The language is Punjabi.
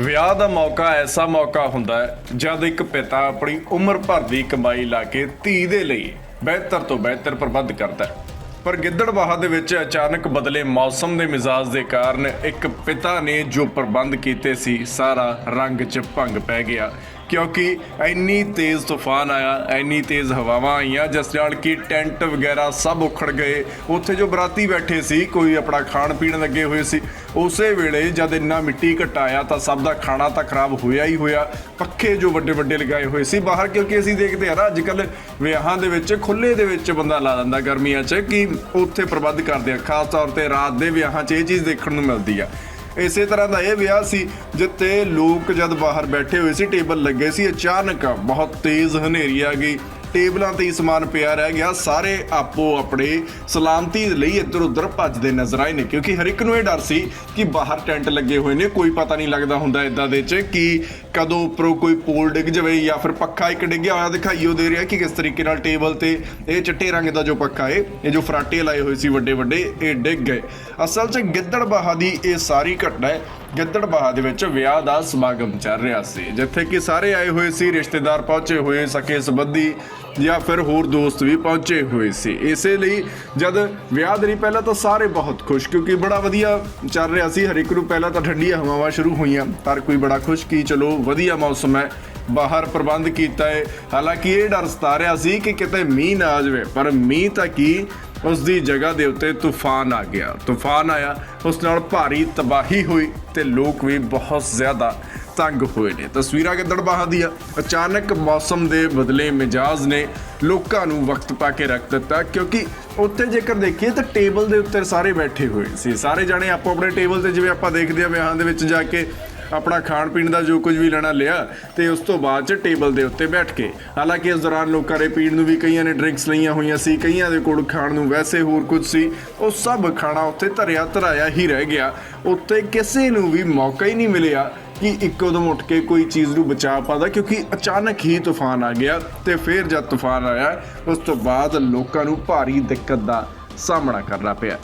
ਵਿਆਹ ਦਾ ਮੌਕਾ, ਐਸਾ ਮੌਕਾ ਹੁੰਦਾ ਹੈ ਜਦ ਇੱਕ ਪਿਤਾ ਆਪਣੀ ਉਮਰ ਭਰ ਦੀ ਕਮਾਈ ਲਾ ਕੇ ਧੀ ਦੇ ਲਈ ਬਿਹਤਰ ਤੋਂ ਬਿਹਤਰ ਪ੍ਰਬੰਧ ਕਰਦਾ ਹੈ। ਪਰ ਗਿੱਦੜਬਾਹਾ ਦੇ ਵਿੱਚ ਅਚਾਨਕ ਬਦਲੇ ਮੌਸਮ ਦੇ ਮਿਜ਼ਾਜ ਦੇ ਕਾਰਨ ਇੱਕ ਪਿਤਾ ਨੇ ਜੋ ਪ੍ਰਬੰਧ ਕੀਤੇ ਸੀ, ਸਾਰਾ ਰੰਗ 'ਚ ਭੰਗ ਪੈ ਗਿਆ। ਕਿਉਂਕਿ ਇੰਨੀ ਤੇਜ਼ ਤੂਫਾਨ ਆਇਆ, ਇੰਨੀ ਤੇਜ਼ ਹਵਾਵਾਂ ਆਈਆਂ, ਜਿਸ ਨਾਲ ਕਿ ਟੈਂਟ ਵਗੈਰਾ ਸਭ ਉਖੜ ਗਏ। ਉੱਥੇ ਜੋ ਬਰਾਤੀ ਬੈਠੇ ਸੀ, ਕੋਈ ਆਪਣਾ ਖਾਣ ਪੀਣ ਲੱਗੇ ਹੋਏ ਸੀ, ਉਸੇ ਵੇਲੇ ਜਦ ਇੰਨਾ ਮਿੱਟੀ ਘਟਾਇਆ ਤਾਂ ਸਭ ਦਾ ਖਾਣਾ ਤਾਂ ਖਰਾਬ ਹੋਇਆ ਹੀ ਹੋਇਆ। ਪੱਖੇ ਜੋ ਵੱਡੇ ਵੱਡੇ ਲਗਾਏ ਹੋਏ ਸੀ ਬਾਹਰ, ਕਿਉਂਕਿ ਅਸੀਂ ਦੇਖਦੇ ਹਾਂ ਨਾ ਅੱਜ ਕੱਲ ਵਿਆਹਾਂ ਦੇ ਵਿੱਚ ਖੁੱਲੇ ਦੇ ਵਿੱਚ ਬੰਦਾ ਲਾ ਦਿੰਦਾ ਗਰਮੀਆਂ 'ਚ, ਕਿ ਉੱਥੇ ਪ੍ਰਬੰਧ ਕਰਦੇ ਆ। ਖਾਸ ਤੌਰ ਤੇ ਰਾਤ ਦੇ ਵਿਆਹਾਂ 'ਚ ਇਹ ਚੀਜ਼ ਦੇਖਣ ਨੂੰ ਮਿਲਦੀ ਆ। ਇਸੇ ਤਰ੍ਹਾਂ ਦਾ ਇਹ ਵਿਆਹ ਸੀ ਜਿੱਤੇ ਲੋਕ ਜਦ ਬਾਹਰ ਬੈਠੇ ਹੋਏ ਸੀ, ਟੇਬਲ ਲੱਗੇ ਸੀ, ਅਚਾਨਕ ਬਹੁਤ ਤੇਜ਼ ਹਨੇਰੀ ਆ ਗਈ। ਟੇਬਲਾਂ ਤੇ ਹੀ ਸਮਾਨ ਪਿਆ ਰਹਿ ਗਿਆ। ਸਾਰੇ ਆਪੋ ਆਪਣੇ ਸਲਾਮਤੀ ਲਈ ਇੱਧਰ ਉੱਧਰ ਭੱਜਦੇ ਨਜ਼ਰ ਆਏ ਨੇ, ਕਿਉਂਕਿ ਹਰ ਇੱਕ ਨੂੰ ਇਹ ਡਰ ਸੀ ਕਿ ਬਾਹਰ ਟੈਂਟ ਲੱਗੇ ਹੋਏ ਨੇ। ਕੋਈ ਪਤਾ ਨਹੀਂ ਲੱਗਦਾ ਹੁੰਦਾ ਇਦਾਂ ਦੇ ਚ ਕਿ ਕਦੋਂ ਉੱਪਰੋਂ ਕੋਈ ਪੋਲ ਡਿੱਗ ਜਾਵੇ ਜਾਂ ਫਿਰ ਪੱਖਾ ਇੱਕ ਡਿੱਗਿਆ ਹੋਇਆ ਦਿਖਾਈਓ ਦੇ ਰਿਹਾ ਕਿ ਕਿਸ ਤਰੀਕੇ ਨਾਲ ਟੇਬਲ ਤੇ ਇਹ ਚਿੱਟੇ ਰੰਗ ਦਾ ਜੋ ਪੱਖਾ ਏ, ਇਹ ਜੋ ਫਰਾਟੇ ਲਾਏ ਹੋਏ ਸੀ ਵੱਡੇ ਵੱਡੇ ਇਹ ਡਿੱਗ ਗਏ। ਅਸਲ 'ਚ ਗਿੱਦੜਬਾਹਾ ਦੀ ਇਹ ਸਾਰੀ ਘਟਨਾ ਹੈ ਗਿੱਦੜਬਾਹਾ ਦੇ ਵਿੱਚ ਵਿਆਹ ਦਾ ਸਮਾਗਮ ਚੱਲ ਰਿਹਾ ਸੀ, ਜਿੱਥੇ ਕਿ ਸਾਰੇ ਆਏ ਹੋਏ ਸੀ, ਰਿਸ਼ਤੇਦਾਰ ਪਹੁੰਚੇ ਹੋਏ, ਸਕੇ ਸੰਬੰਧੀ ਜਾਂ ਫਿਰ ਹੋਰ ਦੋਸਤ ਵੀ ਪਹੁੰਚੇ ਹੋਏ ਸੀ। ਇਸੇ ਲਈ ਜਦ ਵਿਆਹ ਦੇ ਪਹਿਲਾਂ ਤਾਂ ਸਾਰੇ ਬਹੁਤ ਖੁਸ਼, ਕਿਉਂਕਿ ਬੜਾ ਵਧੀਆ ਚੱਲ ਰਿਹਾ ਸੀ। ਹਰ ਇੱਕ ਨੂੰ ਪਹਿਲਾਂ ਤਾਂ ਠੰਡੀਆਂ ਹਵਾਵਾਂ ਸ਼ੁਰੂ ਹੋਈਆਂ, ਪਰ ਕੋਈ ਬੜਾ ਖੁਸ਼ ਕੀ ਚਲੋ ਵਧੀਆ ਮੌਸਮ ਹੈ, ਬਾਹਰ ਪ੍ਰਬੰਧ ਕੀਤਾ ਹੈ। ਹਾਲਾਂਕਿ ਇਹ ਡਰ ਸਤਾ ਰਿਹਾ ਸੀ ਕਿ ਕਿਤੇ ਮੀਂਹ ਨਾ ਆ ਜਾਵੇ, ਪਰ ਮੀਂਹ ਤਾਂ ਕੀ ਉਸ ਦੀ ਜਗ੍ਹਾ ਦੇ ਉੱਤੇ ਤੂਫਾਨ ਆ ਗਿਆ। ਤੂਫਾਨ ਆਇਆ, ਉਸ ਨਾਲ ਭਾਰੀ ਤਬਾਹੀ ਹੋਈ ਤੇ ਲੋਕ ਵੀ ਬਹੁਤ ਜ਼ਿਆਦਾ ਤੰਗ ਹੋਏ ਨੇ। ਤਸਵੀਰਾਂ ਗਿੱਦੜਬਾਹਾ ਦੀਆਂ? ਅਚਾਨਕ ਮੌਸਮ ਦੇ ਬਦਲੇ ਮਿਜਾਜ਼ ਨੇ ਲੋਕਾਂ ਨੂੰ ਵਕਤ ਪਾ ਕੇ ਰੱਖ ਦਿੱਤਾ ਕਿਉਂਕਿ ਉੱਥੇ ਜੇਕਰ ਦੇਖੀਏ ਤਾਂ ਟੇਬਲ ਦੇ ਉੱਤੇ ਸਾਰੇ ਬੈਠੇ ਹੋਏ ਸੀ। ਸਾਰੇ ਜਾਣੇ ਆਪੋ ਆਪਣੇ ਟੇਬਲ ਤੇ ਜਿਵੇਂ ਆਪਾਂ ਦੇਖਦੇ ਆ ਵਿਆਹਾਂ ਦੇ ਵਿੱਚ ਜਾ ਕੇ ਆਪਣਾ ਖਾਣ ਪੀਣ ਦਾ ਜੋ ਕੁਝ ਵੀ ਲੈਣਾ ਲਿਆ ਤੇ ਉਸ ਤੋਂ ਬਾਅਦ ਚ ਟੇਬਲ ਦੇ ਉੱਤੇ ਬੈਠ ਕੇ। ਹਾਲਾਂਕਿ ਇਸ ਦੌਰਾਨ ਲੋਕਾਂ ਦੇ ਪੀਣ ਨੂੰ ਵੀ ਕਈਆਂ ਨੇ ਡਰਿੰਕਸ ਲਈਆਂ ਹੋਈਆਂ ਸੀ, ਕਈਆਂ ਦੇ ਕੋਲ ਖਾਣ ਨੂੰ ਵੈਸੇ ਹੋਰ ਕੁਝ ਸੀ। ਉਹ ਸਭ ਖਾਣਾ ਉੱਥੇ ਧਰਿਆ ਧਰਾਇਆ ਹੀ ਰਹਿ ਗਿਆ। ਉੱਤੇ ਕਿਸੇ ਨੂੰ ਵੀ ਮੌਕਾ ਹੀ ਨਹੀਂ ਮਿਲਿਆ ਕਿ ਇੱਕੋ ਦਮ ਉੱਠ ਕੇ ਕੋਈ ਚੀਜ਼ ਨੂੰ ਬਚਾ ਪਾਦਾ ਕਿਉਂਕਿ ਅਚਾਨਕ ਹੀ ਤੂਫਾਨ ਆ ਗਿਆ ਤੇ ਫਿਰ ਜਦ ਤੂਫਾਨ ਆਇਆ, ਉਸ ਤੋਂ ਬਾਅਦ ਲੋਕਾਂ ਨੂੰ ਭਾਰੀ ਦਿੱਕਤ ਦਾ ਸਾਹਮਣਾ ਕਰਨਾ ਪਿਆ।